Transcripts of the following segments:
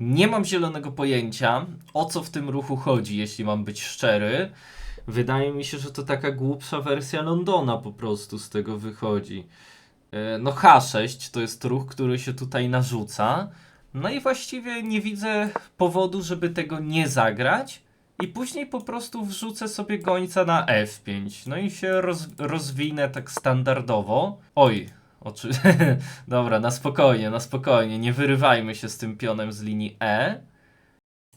Nie mam zielonego pojęcia, o co w tym ruchu chodzi, jeśli mam być szczery. Wydaje mi się, że to taka głupsza wersja Londona po prostu z tego wychodzi. E, No H6 to jest ruch, który się tutaj narzuca. No i właściwie nie widzę powodu, żeby tego nie zagrać. I później po prostu wrzucę sobie gońca na F5. No i się roz, rozwinę tak standardowo. Oj, oczy... Dobra, na spokojnie, na spokojnie. Nie wyrywajmy się z tym pionem z linii E.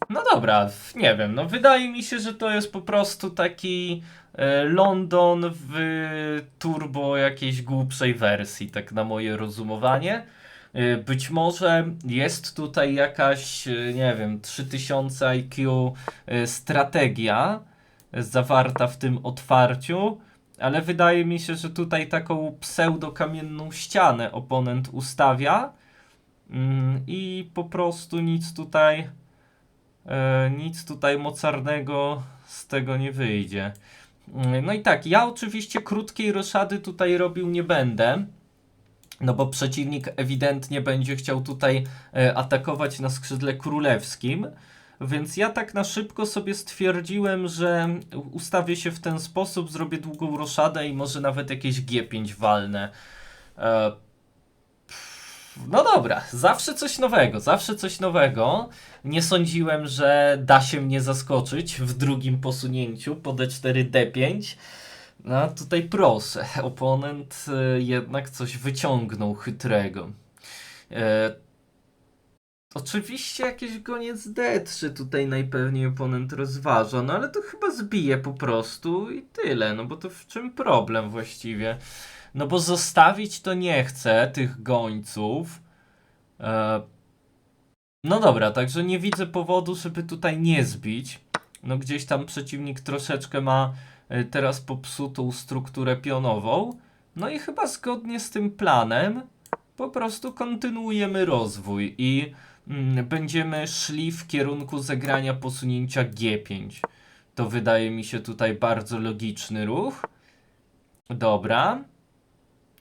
No dobra, nie wiem, no wydaje mi się, że to jest po prostu taki e, London w turbo jakiejś głupszej wersji, tak na moje rozumowanie. E, Być może jest tutaj jakaś, e, nie wiem, 3000 IQ strategia zawarta w tym otwarciu, ale wydaje mi się, że tutaj taką pseudo-kamienną ścianę oponent ustawia mm, i po prostu nic tutaj e, nic tutaj mocarnego z tego nie wyjdzie. Mm, No i tak, ja oczywiście krótkiej roszady tutaj robił nie będę. No bo przeciwnik ewidentnie będzie chciał tutaj e, atakować na skrzydle królewskim. Więc ja tak na szybko sobie stwierdziłem, że ustawię się w ten sposób, zrobię długą roszadę i może nawet jakieś G5 walnę. E, pff, no dobra, zawsze coś nowego, zawsze coś nowego. Nie sądziłem, że da się mnie zaskoczyć w drugim posunięciu po D4, D5. No tutaj proszę, oponent e, jednak coś wyciągnął chytrego. Oczywiście jakiś goniec D3 tutaj najpewniej oponent rozważa, no ale to chyba zbije po prostu i tyle, no bo to w czym problem właściwie? No bo zostawić to nie chcę tych gońców. E, no dobra, także nie widzę powodu, żeby tutaj nie zbić. No gdzieś tam przeciwnik troszeczkę ma e, teraz popsutą strukturę pionową. No i chyba zgodnie z tym planem po prostu kontynuujemy rozwój i będziemy szli w kierunku zagrania posunięcia G5. To wydaje mi się tutaj bardzo logiczny ruch. Dobra.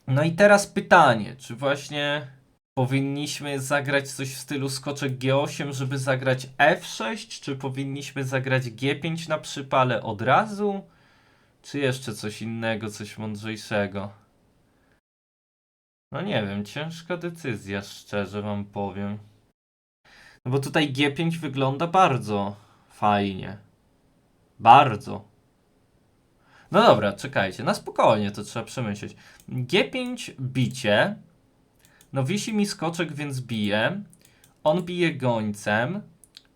No i teraz pytanie, czy właśnie powinniśmy zagrać coś w stylu skoczek G8, żeby zagrać F6, czy powinniśmy zagrać G5 na przypale od razu? Czy jeszcze coś innego, coś mądrzejszego? No nie wiem, ciężka decyzja, szczerze wam powiem. No bo tutaj G5 wygląda bardzo fajnie. Bardzo. No dobra, czekajcie, na spokojnie to trzeba przemyśleć. G5 bicie. No wisi mi skoczek, więc bije. On bije gońcem.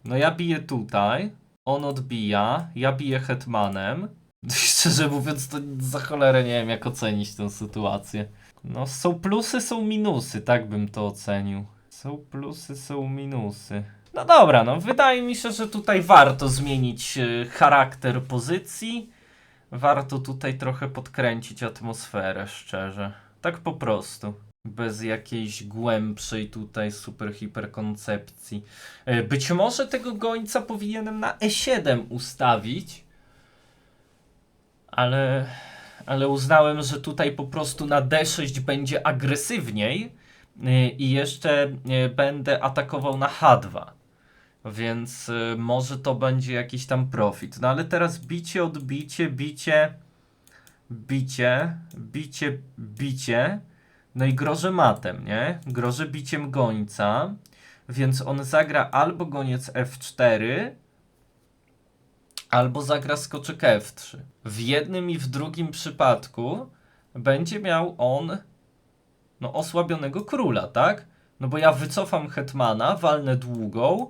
No ja biję tutaj. On odbija. Ja biję hetmanem. Szczerze mówiąc, to za cholerę nie wiem, jak ocenić tę sytuację. No, są plusy, są minusy, tak bym to ocenił. Są plusy, są minusy. No dobra, no wydaje mi się, że tutaj warto zmienić e, charakter pozycji. Warto tutaj trochę podkręcić atmosferę, szczerze. Tak po prostu. Bez jakiejś głębszej tutaj super hiper koncepcji. E, Być może tego gońca powinienem na E7 ustawić. Ale, ale uznałem, że tutaj po prostu na D6 będzie agresywniej i jeszcze y, będę atakował na H2. Więc y, może to będzie jakiś tam profit. No ale teraz bicie, odbicie, bicie, bicie, bicie, bicie. No i grożę matem, nie? Grożę biciem gońca. Więc on zagra albo goniec F4, albo zagra skoczek F3. W jednym i w drugim przypadku będzie miał on no, osłabionego króla, tak? No bo ja wycofam hetmana, walnę długą,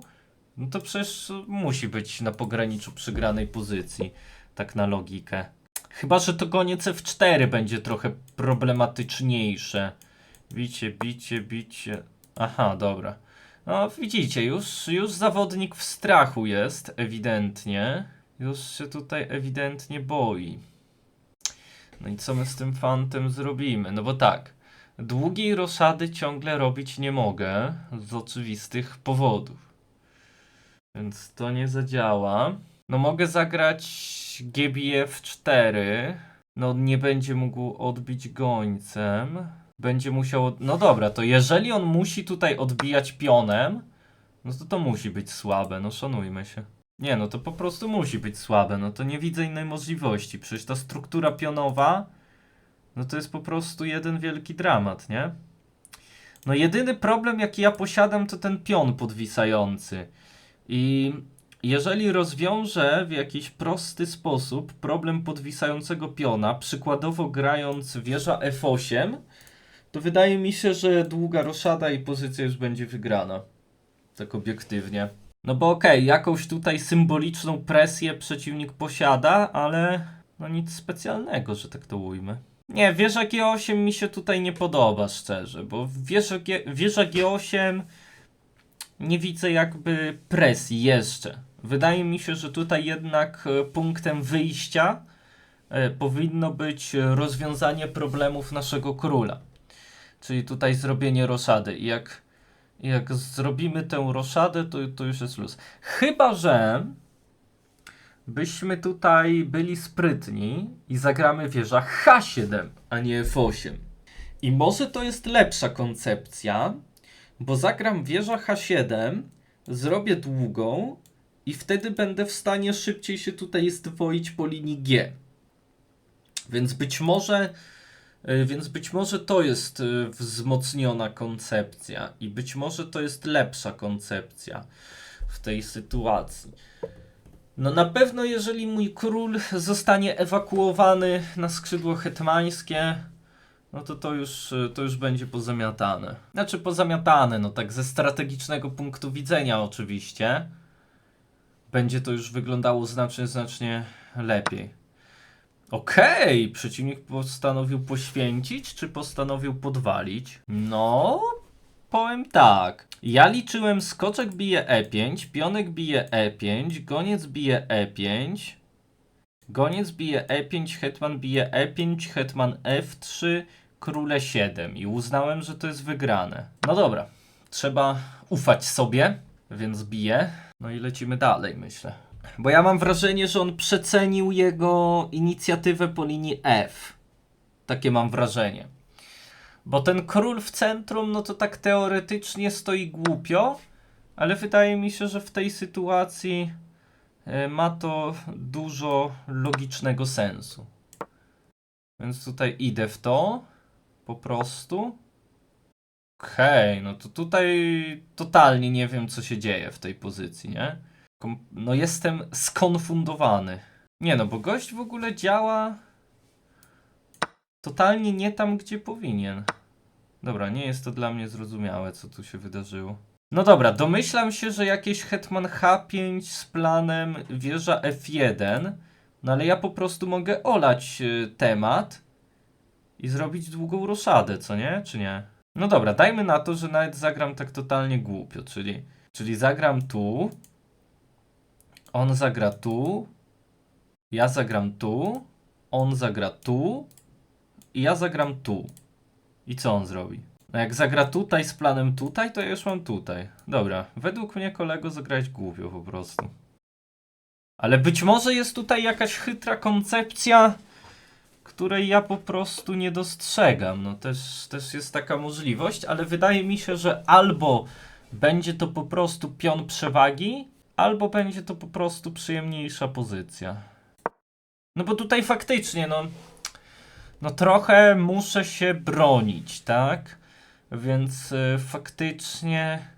no to przecież musi być na pograniczu przygranej pozycji, tak na logikę. Chyba, że to goniec F4 będzie trochę problematyczniejsze. Bicie, bicie, bicie. Aha, dobra. No widzicie, już, już zawodnik w strachu jest, ewidentnie. Już się tutaj ewidentnie boi. No i co my z tym fantem zrobimy? No bo tak, długiej roszady ciągle robić nie mogę z oczywistych powodów. Więc to nie zadziała. No mogę zagrać GBF 4. No nie będzie mógł odbić gońcem. Będzie musiał. No dobra, to jeżeli on musi tutaj odbijać pionem, No to to musi być słabe, no szanujmy się. Nie, no to po prostu musi być słabe, no to nie widzę innej możliwości. Przecież ta struktura pionowa, no to jest po prostu jeden wielki dramat, nie? No jedyny problem jaki ja posiadam to ten pion podwisający. I jeżeli rozwiążę w jakiś prosty sposób problem podwisającego piona, przykładowo grając wieża F8, to wydaje mi się, że długa roszada i pozycja już będzie wygrana. Tak obiektywnie. No bo okej, jakąś tutaj symboliczną presję przeciwnik posiada, ale no nic specjalnego, że tak to ujmę. Nie, wieża G8 mi się tutaj nie podoba, szczerze, bo wieża, G, wieża G8 nie widzę jakby presji jeszcze. Wydaje mi się, że tutaj jednak e, punktem wyjścia e, powinno być rozwiązanie problemów naszego króla. Czyli tutaj zrobienie roszady. I jak, jak zrobimy tę roszadę, to, to już jest luz. Chyba, że byśmy tutaj byli sprytni i zagramy wieża H7, a nie F8. I może to jest lepsza koncepcja, bo zagram wieża H7, zrobię długą i wtedy będę w stanie szybciej się tutaj zdwoić po linii G. Więc być może y, więc być może to jest y, wzmocniona koncepcja i być może to jest lepsza koncepcja w tej sytuacji. No na pewno jeżeli mój król zostanie ewakuowany na skrzydło hetmańskie, no to to już, to już będzie pozamiatane. Znaczy pozamiatane, no tak ze strategicznego punktu widzenia oczywiście. Będzie to już wyglądało znacznie, znacznie lepiej. Okej, przeciwnik postanowił poświęcić, czy postanowił podwalić? No, powiem tak. Ja liczyłem skoczek bije E5, pionek bije E5, goniec bije E5, goniec bije E5, hetman bije E5, hetman F3, króle 7 i uznałem, że to jest wygrane. No dobra, trzeba ufać sobie, więc biję. No i lecimy dalej, myślę. Bo ja mam wrażenie, że on przecenił jego inicjatywę po linii F. Takie mam wrażenie. Bo ten król w centrum, no to tak teoretycznie stoi głupio, ale wydaje mi się, że w tej sytuacji e, ma to dużo logicznego sensu. Więc tutaj idę w to. Po prostu. Okej, no to tutaj totalnie nie wiem, co się dzieje w tej pozycji, nie? No jestem skonfundowany. Nie no, bo gość w ogóle działa totalnie nie tam, gdzie powinien. Dobra, nie jest to dla mnie zrozumiałe, co tu się wydarzyło. No dobra, domyślam się, że jakieś hetman H5 z planem wieża F1, no ale ja po prostu mogę olać y, temat i zrobić długą roszadę, co nie? Czy nie? No dobra, dajmy na to, że nawet zagram tak totalnie głupio, czyli, czyli zagram tu, on zagra tu, ja zagram tu, on zagra tu i ja zagram tu. I co on zrobi? No jak zagra tutaj z planem tutaj, to ja już mam tutaj. Dobra, według mnie kolego zagrać głupio po prostu. Ale być może jest tutaj jakaś chytra koncepcja, której ja po prostu nie dostrzegam. No też, też jest taka możliwość, ale wydaje mi się, że albo będzie to po prostu pion przewagi, albo będzie to po prostu przyjemniejsza pozycja. No bo tutaj faktycznie, no, no trochę muszę się bronić, tak? Więc e, faktycznie,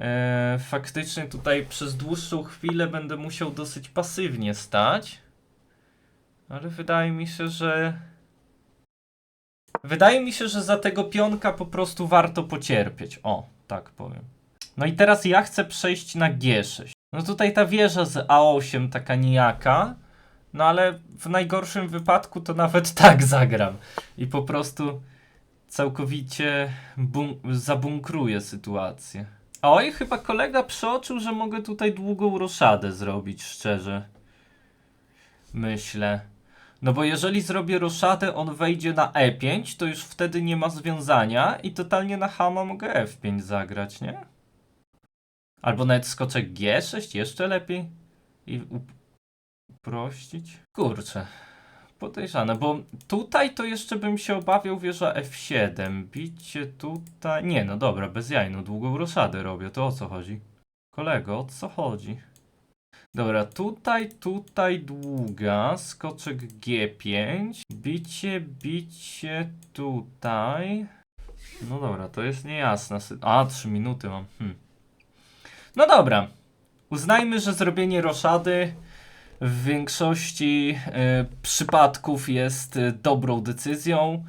e, faktycznie tutaj przez dłuższą chwilę będę musiał dosyć pasywnie stać. Ale wydaje mi się, że. Wydaje mi się, że za tego pionka po prostu warto pocierpieć. O, tak powiem. No i teraz ja chcę przejść na G6. No tutaj ta wieża z A8 taka nijaka. No ale w najgorszym wypadku to nawet tak zagram. I po prostu całkowicie bun- zabunkruję sytuację. Oj, chyba kolega przeoczył, że mogę tutaj długą roszadę zrobić, szczerze. Myślę. No bo jeżeli zrobię roszadę, on wejdzie na E5, to już wtedy nie ma związania i totalnie na Hama mogę F5 zagrać, nie? Albo nawet skoczek G6, jeszcze lepiej. I uprościć. Kurczę. Podejrzane, bo tutaj to jeszcze bym się obawiał wieża F7. Bicie tutaj... Nie, no dobra, bez jaj, no długą roszadę robię, to o co chodzi? Kolego, o co chodzi? Dobra, tutaj, tutaj długa, skoczek G5, bicie, bicie tutaj. No dobra, to jest niejasna A, 3 minuty mam. Hmm. No dobra, uznajmy, że zrobienie roszady w większości e, przypadków jest e, dobrą decyzją,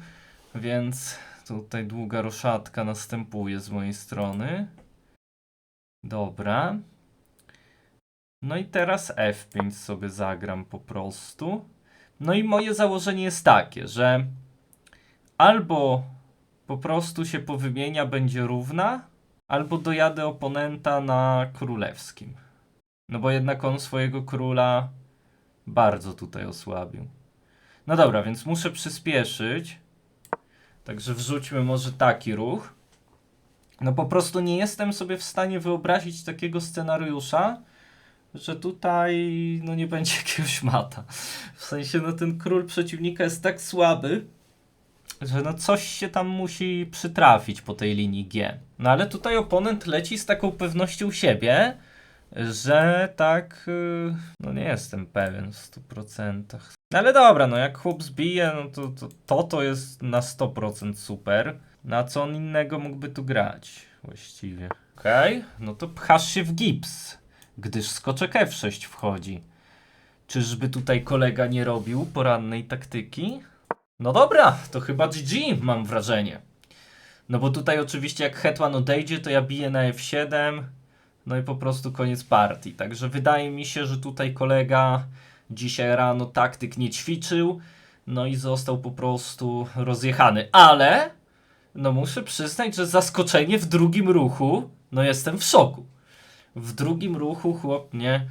więc tutaj długa roszadka następuje z mojej strony. Dobra. No i teraz F5 sobie zagram po prostu. No i moje założenie jest takie, że albo po prostu się powymienia, będzie równa, albo dojadę oponenta na królewskim. No bo jednak on swojego króla bardzo tutaj osłabił. No dobra, więc muszę przyspieszyć. Także wrzućmy może taki ruch. No po prostu nie jestem sobie w stanie wyobrazić takiego scenariusza, że tutaj no nie będzie jakiegoś mata. W sensie no ten król przeciwnika jest tak słaby, że no coś się tam musi przytrafić po tej linii G. No ale tutaj oponent leci z taką pewnością siebie, że tak, yy, no nie jestem pewien w 100%. No ale dobra, no jak chłop zbije, no to to, to, to jest na 100% super. Na co on innego mógłby tu grać właściwie? Okej, no to pchasz się w gips, gdyż skoczek F6 wchodzi. Czyżby tutaj kolega nie robił porannej taktyki? No dobra, to chyba GG mam wrażenie. No bo tutaj oczywiście jak hetman odejdzie, to ja biję na F7, no i po prostu koniec partii. Także wydaje mi się, że tutaj kolega dzisiaj rano taktyk nie ćwiczył, no i został po prostu rozjechany. Ale, no muszę przyznać, że zaskoczenie w drugim ruchu, no jestem w szoku. W drugim ruchu chłop mnie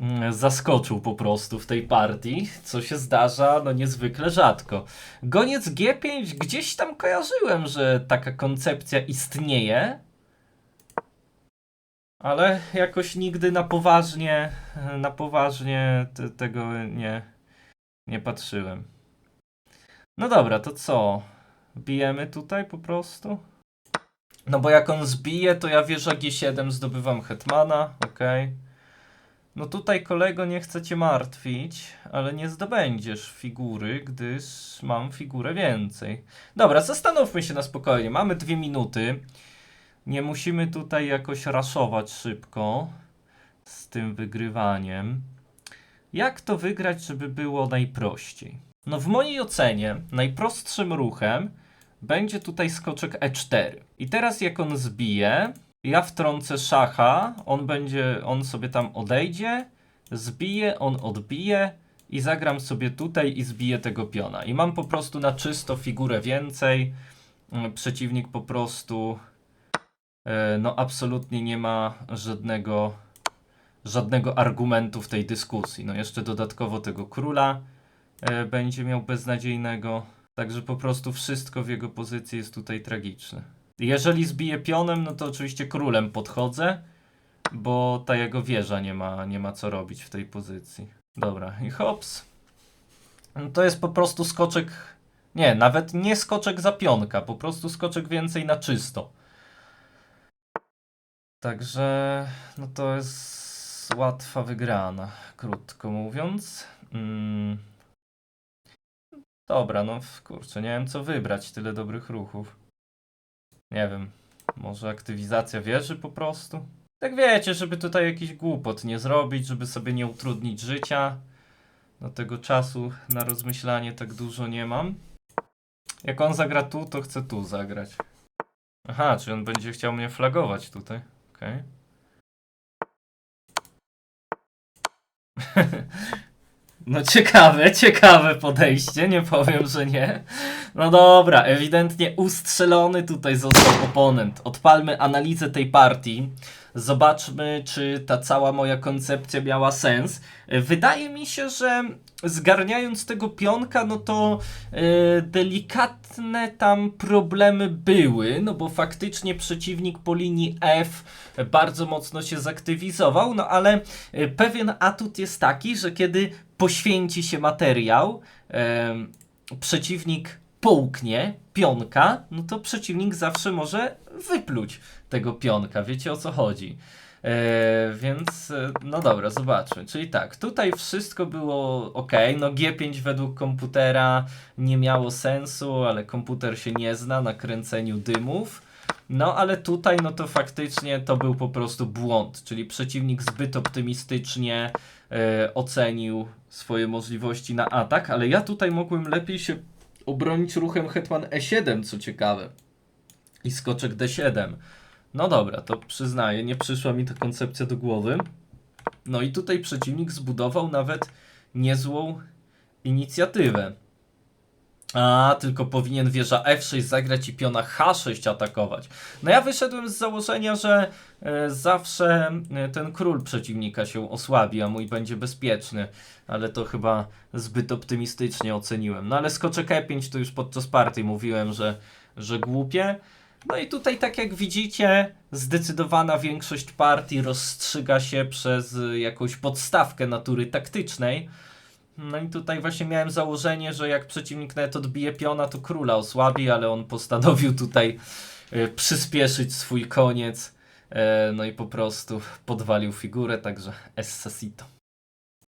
mm, zaskoczył po prostu w tej partii, co się zdarza no niezwykle rzadko. Goniec G5 gdzieś tam kojarzyłem, że taka koncepcja istnieje, ale jakoś nigdy na poważnie, na poważnie te, tego nie, nie patrzyłem. No dobra, to co? Bijemy tutaj po prostu? No bo jak on zbije, to ja wieża G7 zdobywam hetmana, okej. No tutaj kolego nie chcę cię martwić, ale nie zdobędziesz figury, gdyż mam figurę więcej. Dobra, zastanówmy się na spokojnie. Mamy dwie minuty. Nie musimy tutaj jakoś raszować szybko z tym wygrywaniem. Jak to wygrać, żeby było najprościej? No w mojej ocenie najprostszym ruchem będzie tutaj skoczek E4. I teraz jak on zbije, ja wtrącę szacha, on będzie, on sobie tam odejdzie, zbije, on odbije i zagram sobie tutaj i zbiję tego piona. I mam po prostu na czysto figurę więcej. Mm, Przeciwnik po prostu no absolutnie nie ma żadnego żadnego argumentu w tej dyskusji. No jeszcze dodatkowo tego króla e, będzie miał beznadziejnego. Także po prostu wszystko w jego pozycji jest tutaj tragiczne. Jeżeli zbije pionem, no to oczywiście królem podchodzę, bo ta jego wieża nie ma, nie ma co robić w tej pozycji. Dobra, i hops. No to jest po prostu skoczek. Nie, nawet nie skoczek za pionka, po prostu skoczek więcej na czysto. Także, no to jest łatwa wygrana, krótko mówiąc. Mm. Dobra, no kurczę, nie wiem co wybrać, tyle dobrych ruchów. Nie wiem, może aktywizacja wieży po prostu? Tak wiecie, żeby tutaj jakiś głupot nie zrobić, żeby sobie nie utrudnić życia. No tego czasu na rozmyślanie tak dużo nie mam. Jak on zagra tu, to chcę tu zagrać. Aha, czy on będzie chciał mnie flagować tutaj. Okej. No ciekawe, ciekawe podejście, nie powiem, że nie. No dobra, ewidentnie ustrzelony tutaj został oponent. Odpalmy analizę tej partii. Zobaczmy, czy ta cała moja koncepcja miała sens. Wydaje mi się, że zgarniając tego pionka, no to e, delikatne tam problemy były, no bo faktycznie przeciwnik po linii F bardzo mocno się zaktywizował, no ale e, pewien atut jest taki, że kiedy poświęci się materiał, przeciwnik połknie pionka, no to przeciwnik zawsze może wypluć tego pionka. Wiecie o co chodzi? E, więc e, no dobra, zobaczmy. Czyli tak, tutaj wszystko było ok. No G5 według komputera nie miało sensu, ale komputer się nie zna na kręceniu dymów. No ale tutaj no to faktycznie to był po prostu błąd, czyli przeciwnik zbyt optymistycznie e, ocenił swoje możliwości na atak, ale ja tutaj mogłem lepiej się obronić ruchem hetman E7, co ciekawe. I skoczek D7. No dobra, to przyznaję, nie przyszła mi ta koncepcja do głowy. No i tutaj przeciwnik zbudował nawet niezłą inicjatywę. A, tylko powinien wieża F6 zagrać i piona H6 atakować. No ja wyszedłem z założenia, że e, zawsze e, ten król przeciwnika się osłabi, a mój będzie bezpieczny. Ale to chyba zbyt optymistycznie oceniłem. No ale skoczek E5 to już podczas partii mówiłem, że, że głupie. No i tutaj, tak jak widzicie, zdecydowana większość partii rozstrzyga się przez y, jakąś podstawkę natury taktycznej. No i tutaj właśnie miałem założenie, że jak przeciwnik nawet odbije piona, to króla osłabi, ale on postanowił tutaj y, przyspieszyć swój koniec. E, no i po prostu podwalił figurę, także Essasito.